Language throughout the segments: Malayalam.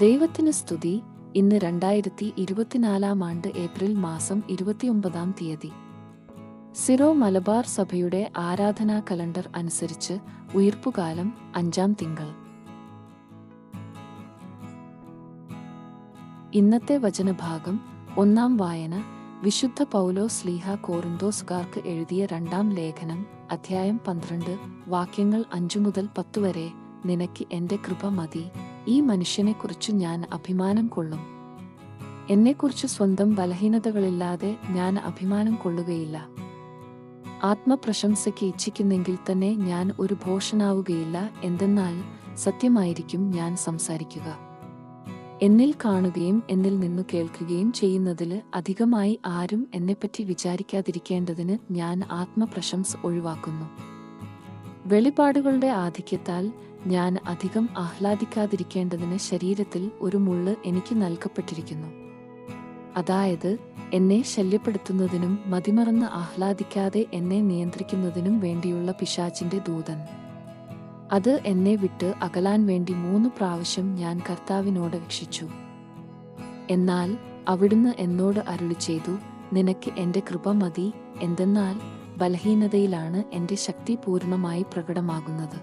ദൈവത്തിന് സ്തുതി. ഇന്ന് രണ്ടായിരത്തി ഇരുപത്തിനാലാം ആണ്ട് ഏപ്രിൽ മാസം ഇരുപത്തിയൊമ്പതാം തീയതി. സിറോ മലബാർ സഭയുടെ ആരാധനാ കലണ്ടർ അനുസരിച്ച് ഉയർപ്പുകാലം അഞ്ചാം തിങ്കൾ. ഇന്നത്തെ വചനഭാഗം ഒന്നാം വായന വിശുദ്ധ പൗലോ സ്ലീഹ കോറിന്തോസുകാർക്ക് എഴുതിയ രണ്ടാം ലേഖനം അധ്യായം പന്ത്രണ്ട് വാക്യങ്ങൾ അഞ്ചു മുതൽ പത്തു വരെ നിനക്ക് എന്റെ കൃപ മതി. ഈ മനുഷ്യനെക്കുറിച്ച് ഞാൻ അഭിമാനം കൊള്ളും. എന്നെക്കുറിച്ച് സ്വന്തം ബലഹീനതകളില്ലാതെ ഞാൻ അഭിമാനം കൊള്ളുകയില്ല. ആത്മപ്രശംസയ്ക്ക് ഇച്ഛിക്കുന്നെങ്കിൽ തന്നെ ഞാൻ ഒരു ഭോഷനാവുകയില്ല എന്തെന്നാൽ സത്യമായിരിക്കും ഞാൻ സംസാരിക്കുക. എന്നിൽ കാണുകയും എന്നിൽ നിന്നു കേൾക്കുകയും ചെയ്യുന്നതിൽ അധികമായി ആരും എന്നെപ്പറ്റി വിചാരിക്കാതിരിക്കേണ്ടതിന് ഞാൻ ആത്മപ്രശംസ ഒഴിവാക്കുന്നു. വെളിപാടുകളുടെ ആധിക്യത്താൽ ഞാൻ അധികം ആഹ്ലാദിക്കാതിരിക്കേണ്ടതിന് ശരീരത്തിൽ ഒരു മുള്ള് എനിക്ക് നൽകപ്പെട്ടിരിക്കുന്നു. അതായത് എന്നെ ശല്യപ്പെടുത്തുന്നതിനും മതിമറന്ന് ആഹ്ലാദിക്കാതെ എന്നെ നിയന്ത്രിക്കുന്നതിനും വേണ്ടിയുള്ള പിശാചിന്റെ ദൂതൻ. അത് എന്നെ വിട്ട് അകലാൻ വേണ്ടി മൂന്ന് പ്രാവശ്യം ഞാൻ കർത്താവിനോട് രക്ഷിച്ചു. എന്നാൽ അവിടുന്ന് എന്നോട് അരുളി ചെയ്തു നിനക്ക് എന്റെ കൃപ മതി എന്തെന്നാൽ ബലഹീനതയിലാണ് എന്റെ ശക്തി പൂർണമായി പ്രകടമാകുന്നത്.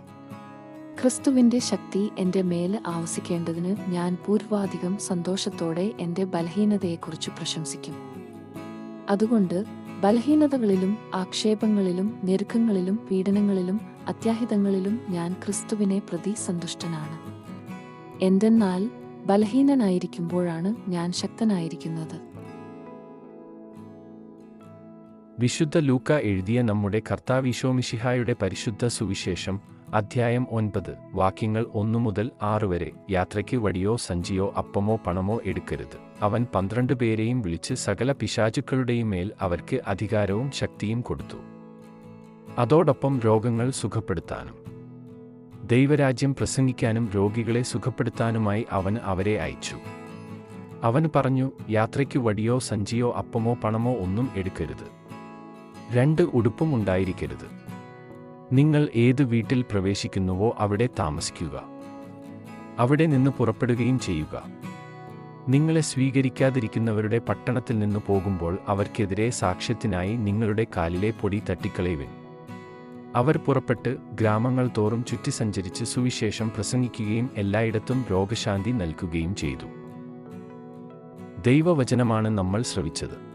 ക്രിസ്തുവിന്റെ ശക്തി എന്റെ മേൽ ആവസിക്കേണ്ടതിന് ഞാൻ പൂർവാധികം സന്തോഷത്തോടെ എന്റെ ബലഹീനതയെക്കുറിച്ച് പ്രശംസിക്കും. അതുകൊണ്ട് ബലഹീനതകളിലും ആക്ഷേപങ്ങളിലും ഞെരുക്കങ്ങളിലും പീഡനങ്ങളിലും അത്യാഹിതങ്ങളിലും ഞാൻ ക്രിസ്തുവിനെ പ്രതി സന്തുഷ്ടനാണ്. എന്തെന്നാൽ ബലഹീനനായിരിക്കുമ്പോഴാണ് ഞാൻ ശക്തനായിരിക്കുന്നത്. വിശുദ്ധ ലൂക്ക എഴുതിയ നമ്മുടെ കർത്താവിശോമിഷിഹായുടെ പരിശുദ്ധ സുവിശേഷം അധ്യായം ഒൻപത് വാക്യങ്ങൾ ഒന്നു മുതൽ ആറ് വരെ. യാത്രയ്ക്ക് വടിയോ സഞ്ചിയോ അപ്പമോ പണമോ എടുക്കരുത്. അവൻ പന്ത്രണ്ട് പേരെയും വിളിച്ച് സകല പിശാചുക്കളുടെയും മേൽ അവർക്ക് അധികാരവും ശക്തിയും കൊടുത്തു. അതോടൊപ്പം രോഗങ്ങൾ സുഖപ്പെടുത്താനും ദൈവരാജ്യം പ്രസംഗിക്കാനും രോഗികളെ സുഖപ്പെടുത്താനുമായി അവൻ അവരെ അയച്ചു. അവൻ പറഞ്ഞു യാത്രയ്ക്ക് വടിയോ സഞ്ചിയോ അപ്പമോ പണമോ ഒന്നും എടുക്കരുത്. രണ്ട് ഉടുപ്പും ഉണ്ടായിരിക്കരുത്. നിങ്ങൾ ഏത് വീട്ടിൽ പ്രവേശിക്കുന്നുവോ അവിടെ താമസിക്കുക. അവിടെ നിന്ന് പുറപ്പെടുകയും ചെയ്യുക. നിങ്ങളെ സ്വീകരിക്കാതിരിക്കുന്നവരുടെ പട്ടണത്തിൽ നിന്ന് പോകുമ്പോൾ അവർക്കെതിരെ സാക്ഷ്യത്തിനായി നിങ്ങളുടെ കാലിലെ പൊടി തട്ടിക്കളയുവിൻ. അവർ പുറപ്പെട്ട് ഗ്രാമങ്ങൾ തോറും ചുറ്റി സഞ്ചരിച്ച് സുവിശേഷം പ്രസംഗിക്കുകയും എല്ലായിടത്തും രോഗശാന്തി നൽകുകയും ചെയ്തു. ദൈവവചനമാണ് നമ്മൾ ശ്രവിച്ചത്.